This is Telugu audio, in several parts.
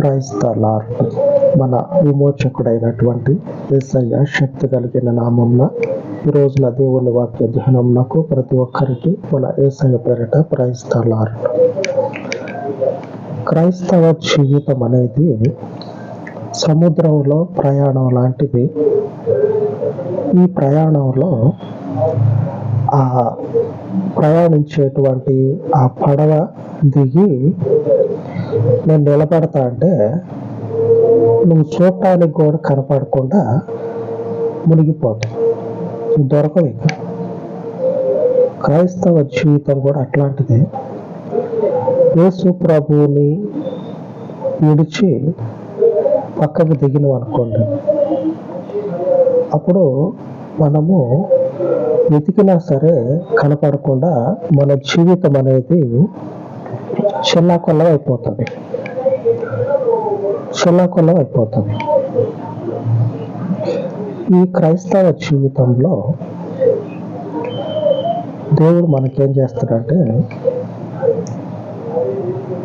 క్రైస్తలార్ మన విమోచకుడైనటువంటి యేసయ్య శక్తి కలిగిన నామంన ఈ రోజున దేవుని వాక్య ధ్యానంనకు ప్రతి ఒక్కరికి మన ఏసయ పేరిట క్రైస్తలార్. క్రైస్తవ జీవితం అనేది సముద్రంలో ప్రయాణం లాంటిది. ఈ ప్రయాణంలో ఆ ప్రయాణించేటువంటి ఆ పడవ దిగి నేను నిలబడతా అంటే నువ్వు చూడటానికి కూడా కనపడకుండా మునిగిపోతావు దొరకవు ఇక. క్రైస్తవ జీవితం కూడా అట్లాంటిదే. యేసు ప్రభువుని విడిచి పక్కకు దిగినవి అనుకోండి. అప్పుడు మనము వెతికినా సరే కనపడకుండా మన జీవితం అనేది షెల్లాకొల్లం అయిపోతుంది షెల్లాకొల్లం అయిపోతుంది ఈ క్రైస్తవ జీవితంలో దేవుడు మనకేం చేస్తాడంటే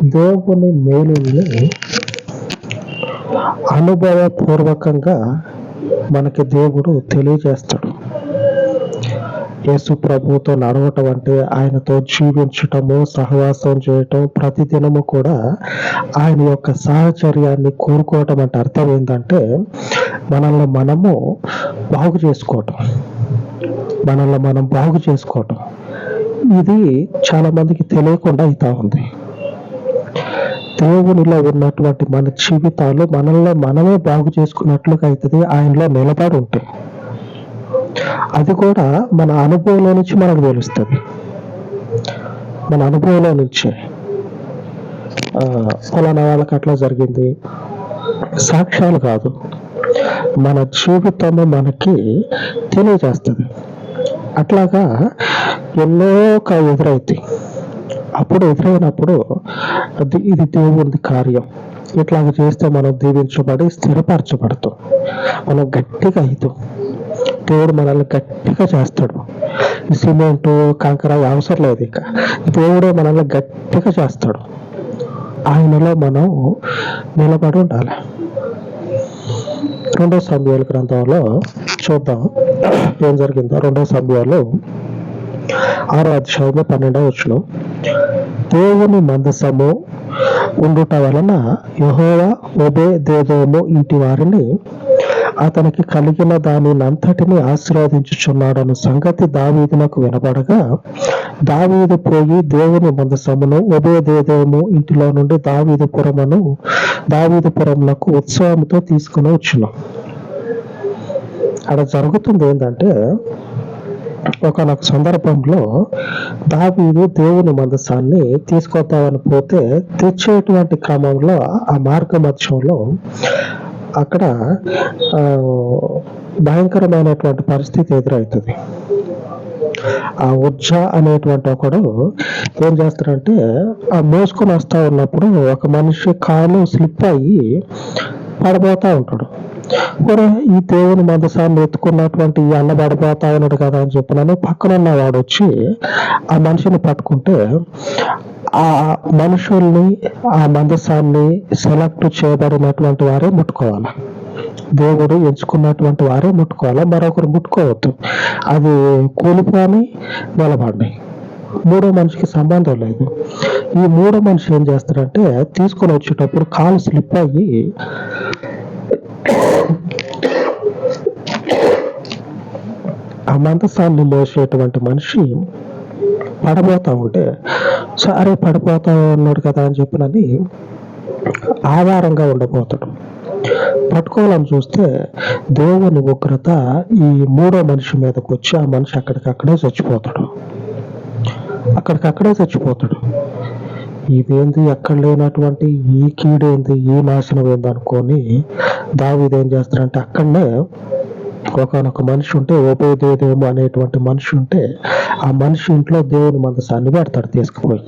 దేవుని మేలుల్ని అనుభవపూర్వకంగా మనకి దేవుడు తెలియజేస్తాడు. యేసు ప్రభువుతో నడవటం అంటే ఆయనతో జీవించటము సహవాసం చేయటం ప్రతిదినము కూడా ఆయన యొక్క సాహచర్యాన్ని కోరుకోవటం అంటే అర్థం ఏంటంటే మనల్ని మనము బాగు చేసుకోవటం. మనల్ని మనం బాగు చేసుకోవటం. ఇది చాలా మందికి తెలియకుండా అవుతా ఉంది. దేవునిలో ఉన్నటువంటి మన జీవితాలు మనల్ని మనమే బాగు చేసుకున్నట్లుగా అవుతుంది ఆయనలో నిలబడి ఉంటాయి అది కూడా మన అనుభవంలో నుంచి మనకు తెలుస్తుంది. మన అనుభవంలో నుంచి ఫలానా వాళ్ళకి అట్లా జరిగింది. సాక్ష్యాలు కాదు. మన జీవితము మనకి తెలియజేస్తుంది. అట్లాగా ఎన్నో క- ఎదురవుతాయి అప్పుడు ఎదురైనప్పుడు అది ఇది దేవుని కార్యం. ఇట్లాగ చేస్తే మనం దీవించబడి స్థిరపరచబడతాం. మనం గట్టిగా అవుతాం దేవుడు మనల్ని గట్టిగా చేస్తాడు. సిమెంటు సిమెంట్ కంకర అవసరం లేదు ఇక. దేవుడే మనల్ని గట్టిగా చేస్తాడు. ఆయనలో మనం నిలబడి ఉండాలి. రెండో సమయాల గ్రంథంలో చూద్దాం. ఏం జరిగిందో? రెండో సమయాలు ఆరో అధ్యాయము పన్నెండవ వచ్చిన దేవుని మందసము ఉండుట వలన యహోవ ఒబే దేదోము ఇంటి వారిని అతనికి కలిగిన దానినంతటిని ఆశీర్వదించుచున్నాడన్న సంగతి దావీదునకు వినబడగా దావీదు పోయి దేవుని మందసమును ఒబే దేదోము ఇంటిలో నుండి దావీదుపురమును దావీదుపురమునకు ఉత్సవంతో తీసుకుని వచ్చును. అక్కడ జరుగుతుంది ఏంటంటే ఒకనొక సందర్భంలో దావీదు దేవుని మందసాన్ని తీసుకొద్దామని పోతే తెచ్చేటువంటి క్రమంలో ఆ మార్గ మధ్యంలో అక్కడ ఆ, భయంకరమైనటువంటి పరిస్థితి ఎదురవుతుంది ఆ ఉజ్జ అనేటువంటి ఒకడు ఏం చేస్తాడంటే ఆ మోసుకొని వస్తా ఉన్నప్పుడు ఒక మనిషి కాలు స్లిప్ అయ్యి పడిపోతా ఉంటాడు. ఈ దేవుని మందసాన్ని ఎత్తుకున్నటువంటి ఈ అన్న పడిపోతా ఉన్నాడు కదా అని చెప్పినాను పక్కన ఉన్న వాడు వచ్చి ఆ మనిషిని పట్టుకుంటే ఆ మనుషుల్ని ఆ మందసాన్ని సెలెక్ట్ చేయబడినటువంటి వారే ముట్టుకోవాలి. దేవుడు ఎంచుకున్నటువంటి వారే ముట్టుకోవాలి. మరొకరు ముట్టుకోవద్దు. అది కూలిపోని నిలబడి మూడో మనిషికి సంబంధం లేదు. ఈ మూడో మనిషి ఏం చేస్తాడంటే తీసుకొని వచ్చేటప్పుడు కాలు స్లిప్ అయ్యి ఆ మందసాన్ని మోసేటువంటి మనిషి పడబోతా ఉంటే సరే పడిపోతా ఉన్నాడు కదా అని చెప్పినది ఆధారంగా ఉండబోతాడు. పట్టుకోవాలని చూస్తే దేవుని ఉగ్రత ఈ మూడో మనిషి మీదకి వచ్చి ఆ మనిషి అక్కడికక్కడే చచ్చిపోతాడు. అక్కడికక్కడే చచ్చిపోతాడు. ఇదేంది? ఎక్కడ లేనటువంటి ఈ కీడేంది? ఈ నాశనం ఏంది అనుకొని దావిదేం ఏం చేస్తాడంటే అక్కడనే ఒకనొక మనిషి ఉంటే ఉపయోదేదేమో అనేటువంటి మనిషి ఉంటే ఆ మనిషి ఇంట్లో దేవుని మందసాన్ని పెడతాడు తీసుకుపోయి.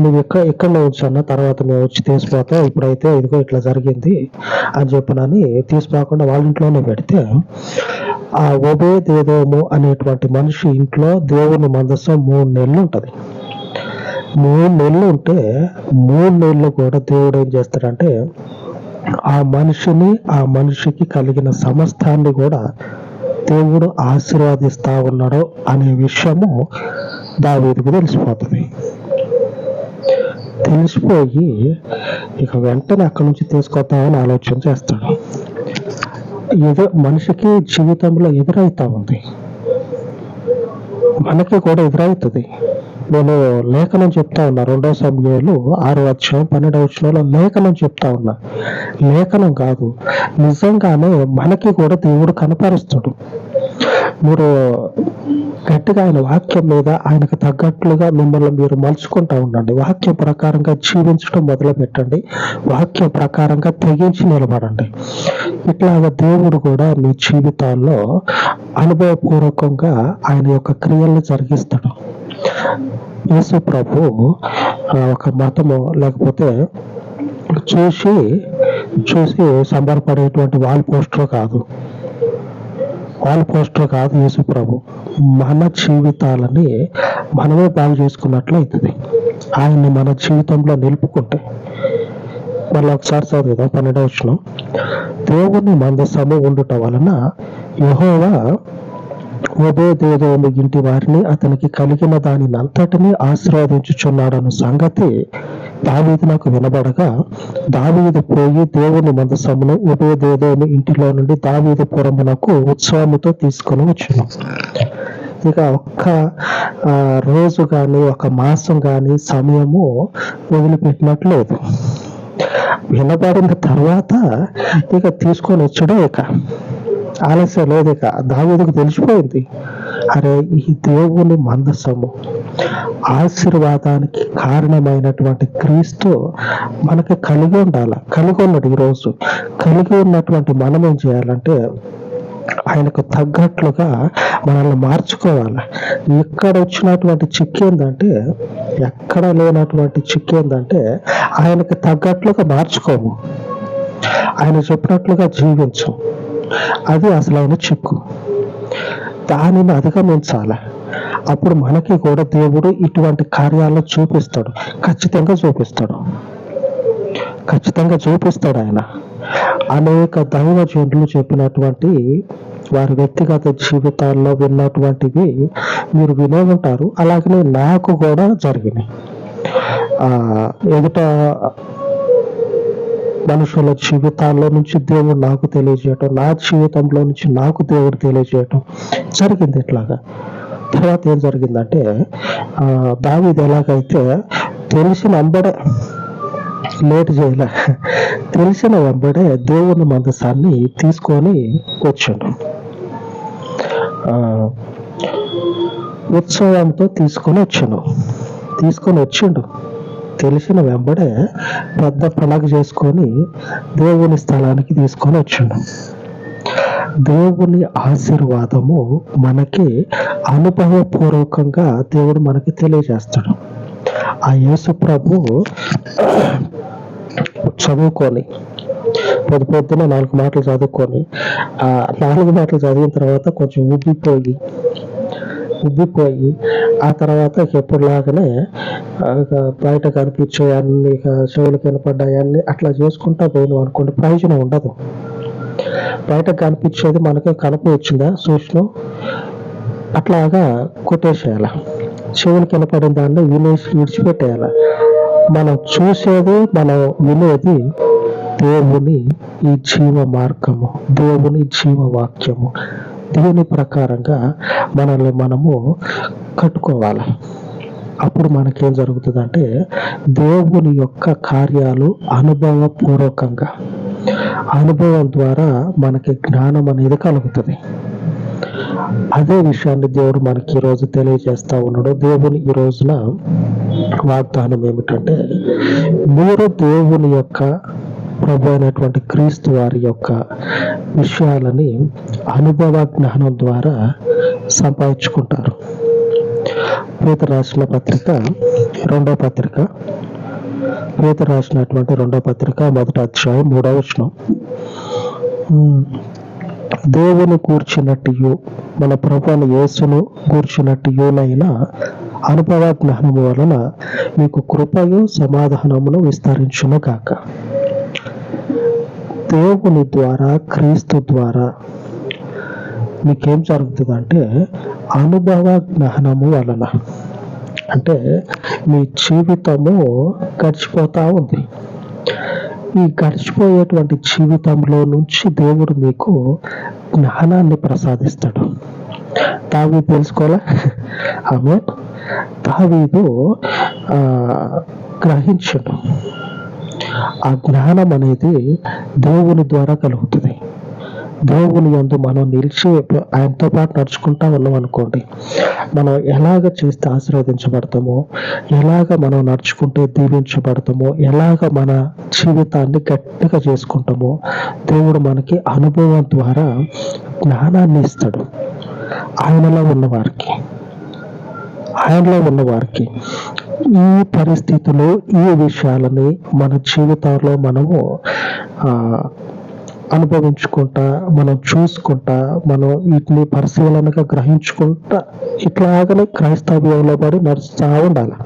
నువ్వు ఎక్కడ ఇక్కడనే ఉంచన్న తర్వాత మేము వచ్చి తీసిపోతాం ఇప్పుడైతే ఇదిగో ఇట్లా జరిగింది అని చెప్పనని తీసిపోకుండా వాళ్ళ ఇంట్లోనే పెడితే ఆ ఒబేదేదోము అనేటువంటి మనిషి ఇంట్లో దేవుని మందసం మూడు నెలలు ఉంటుంది. మూడు నెలలు ఉంటే మూడు నెలలు కూడా దేవుడు ఏం చేస్తాడంటే ఆ మనిషిని ఆ మనిషికి కలిగిన సమస్తాన్ని కూడా దేవుడు ఆశీర్వదిస్తా ఉన్నాడు అనే విషయము దావీదికి తెలిసిపోతుంది. తెలిసిపోయి ఇక వెంటనే అక్కడి నుంచి తీసుకొద్దామని ఆలోచన చేస్తాడు. ఎదు మనిషికి జీవితంలో ఎదురవుతా ఉంది. మనకి కూడా ఎదురవుతుంది నేను లేఖనం చెప్తా ఉన్నా. రెండో సమయంలో ఆరు అధ్యాయం పన్నెండవ వచ్చినలో లేఖనం చెప్తా ఉన్నా. లేఖనం కాదు నిజంగానే మనకి కూడా దేవుడు కనపరుస్తాడు. మీరు గట్టిగా ఆయన వాక్యం మీద ఆయనకు తగ్గట్లుగా మిమ్మల్ని మీరు మలుచుకుంటా ఉండండి. వాక్యం ప్రకారంగా జీవించడం మొదలు పెట్టండి వాక్యం ప్రకారంగా తెగించి నిలబడండి. ఇట్లాగ దేవుడు కూడా మీ జీవితాల్లో అనుభవపూర్వకంగా ఆయన యొక్క క్రియల్ని జరిగిస్తాడు. యేసు ప్రభు ఒక మతము లేకపోతే చూసి చూసి సంబరపడేటువంటి వాల్ పోస్టర్ కాదు. వాల్ పోస్టర్ కాదు యేసు ప్రభు. మన జీవితాలని మనమే బాగు చేసుకున్నట్లు అవుతుంది ఆయన్ని మన జీవితంలో నిలుపుకుంటే. మళ్ళీ ఒకసారి చదువుదాం పన్నెండవ వచ్చిన దేవుని మందసము ఉండుట వలన యహోవా ఉభయదేవోము ఇంటి వారిని అతనికి కలిగిన దానిని అంతటిని ఆశీర్వదించుచున్నాడన్న సంగతి దావీదునకు వినబడగా దావీదు పోయి దేవుని మందసమును ఉభయదేవోము ఇంటిలో నుండి దావీదు పురమునకు ఉత్సవముతో తీసుకొని వచ్చును. ఇక ఒక్క రోజు కానీ ఒక మాసం కానీ సమయము వదిలిపెట్టినట్లేదు. వినబడిన తర్వాత ఇక తీసుకొని వచ్చాడు ఇక. ఆలస్యం లేదు ఇక. తెలిసిపోయింది. అరే ఈ దేవుని మందసము. ఆశీర్వాదానికి కారణమైనటువంటి క్రీస్తు మనకి కలిగి ఉండాలి? కలిగి ఉన్నాడు ఈరోజు కలిగి ఉన్నటువంటి మనం ఏం చేయాలంటే ఆయనకు తగ్గట్లుగా మనల్ని మార్చుకోవాలి. ఎక్కడ వచ్చినటువంటి చిక్కు ఏంటంటే ఎక్కడ లేనటువంటి చిక్కు ఏంటంటే ఆయనకు తగ్గట్లుగా మార్చుకోము. ఆయన చెప్పినట్లుగా జీవించు. అది అసలైన చిక్కు దానిని అధిగమించాలి? అప్పుడు మనకి కూడా దేవుడు ఇటువంటి కార్యాలను చూపిస్తాడు. ఖచ్చితంగా చూపిస్తాడు. ఖచ్చితంగా చూపిస్తాడు ఆయన. అనేక దైవజనులు చెప్పినటువంటి వారి వ్యక్తిగత జీవితాల్లో విన్నటువంటివి మీరు వినే ఉంటారు. అలాగనే నాకు కూడా జరిగినాయి. ఆ, ఎదుట మనుషుల జీవితాల్లో నుంచి దేవుడు నాకు తెలియజేయటం నా జీవితంలో నుంచి నాకు దేవుడు తెలియజేయటం జరిగింది ఇట్లాగా. తర్వాత ఏం జరిగిందంటే ఆ, దావీదు ఎలాగైతే తెలిసిన అంబడే లేట్ చేయలే తెలిసిన వెంబడే దేవుని మందసాన్ని తీసుకొని వచ్చాడు. ఆ, ఉత్సవంతో తీసుకొని వచ్చాను తీసుకొని వచ్చిండు. తెలిసిన వెంబడే పెద్ద పలక చేసుకొని దేవుని స్థలానికి తీసుకొని వచ్చిండు. దేవుని ఆశీర్వాదము మనకి అనుభవపూర్వకంగా దేవుడు మనకి తెలియజేస్తాడు. ఆ యేసు ప్రభు చదువుకొని పొద్దు పొద్దున నాలుగు మాటలు చదువుకొని ఆ నాలుగు మాటలు చదివిన తర్వాత కొంచెం ఉబ్బిపోయి ఉబ్బిపోయి ఆ తర్వాత ఎప్పటిలాగానే ఎప్పుడులాగానే బయట కనిపించే అన్ని ఇక కనపడ్డాయి అన్ని అట్లా చేసుకుంటా పోయినాం అనుకోండి ప్రయోజనం ఉండదు. బయట కనిపించేది మనకి కనప వచ్చిందా సూక్ష్మం? అట్లాగా కొట్టేసేయాల. చెవులు కనపడిన దాన్ని వినేసి విడిచిపెట్టేయాల. మనం చూసేది మనం వినేది దేవుని ఈ జీవ మార్గము దేవుని జీవ వాక్యము దేని ప్రకారంగా మనల్ని మనము కట్టుకోవాలి. అప్పుడు మనకేం జరుగుతుందంటే దేవుని యొక్క కార్యాలు అనుభవపూర్వకంగా అనుభవం ద్వారా మనకి జ్ఞానం అనేది కలుగుతుంది. అదే విషయాన్ని దేవుడు మనకి ఈ రోజు తెలియజేస్తా ఉన్నాడు. దేవుని ఈ రోజున వాగ్దానం ఏమిటంటే మీరు దేవుని యొక్క ప్రభు అయినటువంటి క్రీస్తు వారి యొక్క విషయాలని అనుభవ జ్ఞానం ద్వారా సంపాదించుకుంటారు. పేత రాసిన పత్రిక రెండో పత్రిక. పేత రాసినటువంటి రెండో పత్రిక మొదటి అధ్యాయం మూడవ వచనం. దేవుని కూర్చున్నట్టు మన ప్రభుని యేసును కూర్చున్నట్టునైనా అనుభవ జ్ఞానము వలన మీకు కృపయు సమాధానమును విస్తరించును కాక దేవుని ద్వారా క్రీస్తు ద్వారా మీకేం జరుగుతుందంటే అనుభవ జ్ఞానము వలన. అంటే మీ జీవితము గడిచిపోతా ఉంది. ఈ గడిచిపోయేటువంటి జీవితంలో నుంచి దేవుడు మీకు జ్ఞానాన్ని ప్రసాదిస్తాడు. తావి తెలుసుకోవాలా? ఆమె దావీదు గ్రహించడం. ఆ జ్ఞానం అనేది దేవుని ద్వారా కలుగుతుంది. దేవుని యందు మనం నిలిచి ఆయనతో పాటు నడుచుకుంటా ఉన్నాం అనుకోండి మనం ఎలాగ చేస్తే ఆశీర్వదించబడతామో ఎలాగ మనం నడుచుకుంటే దీవించబడతామో ఎలాగ మన జీవితాన్ని గట్టిగా చేసుకుంటామో దేవుడు మనకి అనుభవం ద్వారా జ్ఞానాన్ని ఇస్తాడు. ఆయనలో ఉన్న వారికి. ఆయనలో ఉన్న వారికి ఈ పరిస్థితులు ఈ విషయాలని మన జీవితాల్లో మనము ఆ, అనుభవించుకుంటా మనం చూసుకుంటా మనం వీటిని పరిశీలనగా గ్రహించుకుంటా ఇట్లాగనే క్రైస్తవ్యంలో పడి నడుస్తూ ఉండాలి.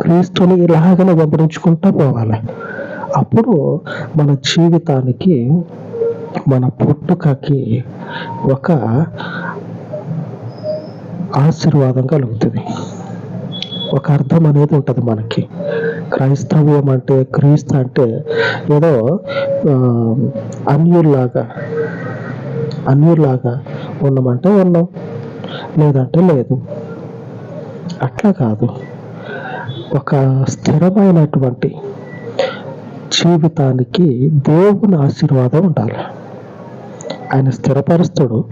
క్రీస్తుని ఇలాగనే వెంబడించుకుంటా పోవాలి. అప్పుడు మన జీవితానికి మన పుట్టుకకి ఒక ఆశీర్వాదం కలుగుతుంది. ఒక అర్థం అనేది ఉంటుంది మనకి. క్రైస్తవ్యం అంటే క్రీస్తు అంటే ఏదో అన్యుల్లాగా అన్యుల్లాగా ఉన్నామంటే ఉన్నాం. లేదంటే లేదు. అట్లా కాదు. ఒక స్థిరమైనటువంటి జీవితానికి దేవుని ఆశీర్వాదం ఉండాలి. ఆయన స్థిరపరుస్తుడు.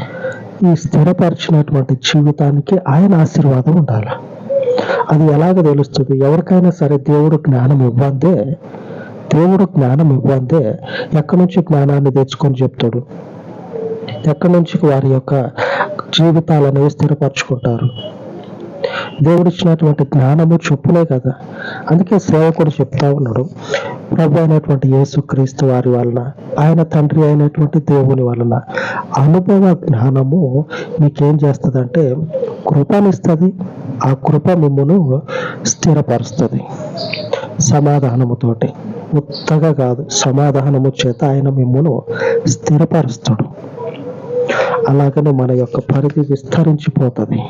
ఈ స్థిరపరిచినటువంటి జీవితానికి ఆయన ఆశీర్వాదం ఉండాలి. అది ఎలాగ తెలుస్తుంది? ఎవరికైనా సరే దేవుడు జ్ఞానం ఇవ్వందే దేవుడు జ్ఞానం ఇవ్వందే ఎక్కడి నుంచి జ్ఞానాన్ని తెచ్చుకొని చెప్తాడు? ఎక్కడి నుంచి వారి యొక్క జీవితాలనేవి స్థిరపరచుకుంటారు? దేవుడు ఇచ్చినటువంటి జ్ఞానము చెప్పులే కదా. అందుకే సేవకుడు చెప్తా ఉన్నాడు ప్రభు అయినటువంటి యేసుక్రీస్తు వారి వలన ఆయన తండ్రి అయినటువంటి దేవుని వలన అనుభవ జ్ఞానము మీకేం చేస్తుందంటే కృపనిస్తుంది ఆ కృప మిమ్మును స్థిరపరుస్తుంది. సమాధానముతోటి. ఉత్తగా కాదు సమాధానము చేత ఆయన మిమ్మును స్థిరపరుస్తాడు. అలాగనే మన యొక్క పరిధి విస్తరించిపోతుంది.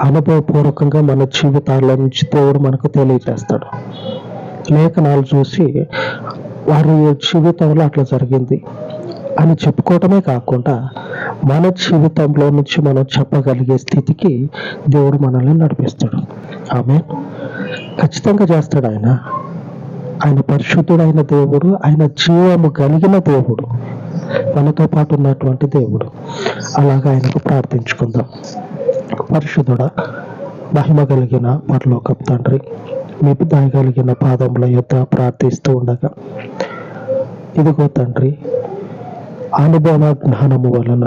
అనుభవపూర్వకంగా మన జీవితాల నుంచి దేవుడు మనకు తెలియజేస్తాడు లేఖనాలు చూసి వారి జీవితంలో అట్లా జరిగింది అని చెప్పుకోవటమే కాకుండా మన జీవితంలో నుంచి మనం చెప్పగలిగే స్థితికి దేవుడు మనల్ని నడిపిస్తాడు. ఆమె ఖచ్చితంగా చేస్తాడు ఆయన. ఆయన పరిశుద్ధుడైన దేవుడు ఆయన జీవము కలిగిన దేవుడు మనతో పాటు ఉన్నటువంటి దేవుడు. అలాగా ఆయనకు ప్రార్థించుకుందాం. పరిశుద్ధుడ మహిమ కలిగిన పరలోకపు తండ్రి మీ దయగలిగిన పాదముల యొక్క ప్రార్థిస్తూ ఉండగా ఇదిగో తండ్రి అనుభవ జ్ఞానము వలన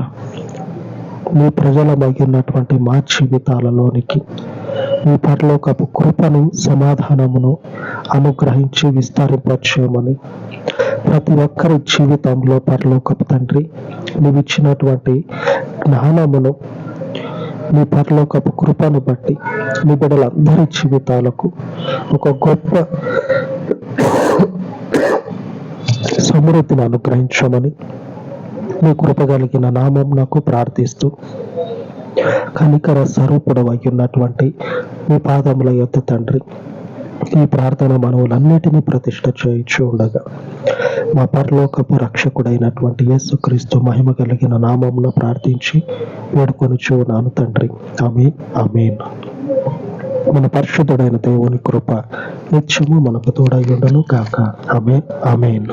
మీ ప్రజలమగినటువంటి మా జీవితాలలోనికి మీ పరలోకపు కృపను సమాధానమును అనుగ్రహించి విస్తరింపచేయమని ప్రతి ఒక్కరి జీవితంలో పరలోకపు తండ్రి నీవు ఇచ్చినటువంటి జ్ఞానమును నీ పరలోకపు కృపను బట్టి నీ బిడ్డలందరి జీవితాలకు ఒక గొప్ప సమృద్ధిని అనుగ్రహించమని మీ కృప కలిగిన నామం నాకు ప్రార్థిస్తూ కనికర స్వరూపుడవై ఉన్నటువంటి మీ పాదముల యొక్క తండ్రి. ఈ ప్రార్థన మనవులన్నిటినీ ప్రతిష్ట చేయించు ఉండగా మా పరలోకపు రక్షకుడైనటువంటి యేసుక్రీస్తు మహిమ కలిగిన నామంలో ప్రార్థించి వేడుకొని చూనాను తండ్రి. ఆమె ఆమెన్. మన పరిశుద్ధుడైన దేవుని కృప నిత్యము మనకు తోడై ఉండను కాక ఆమె ఆమెన్.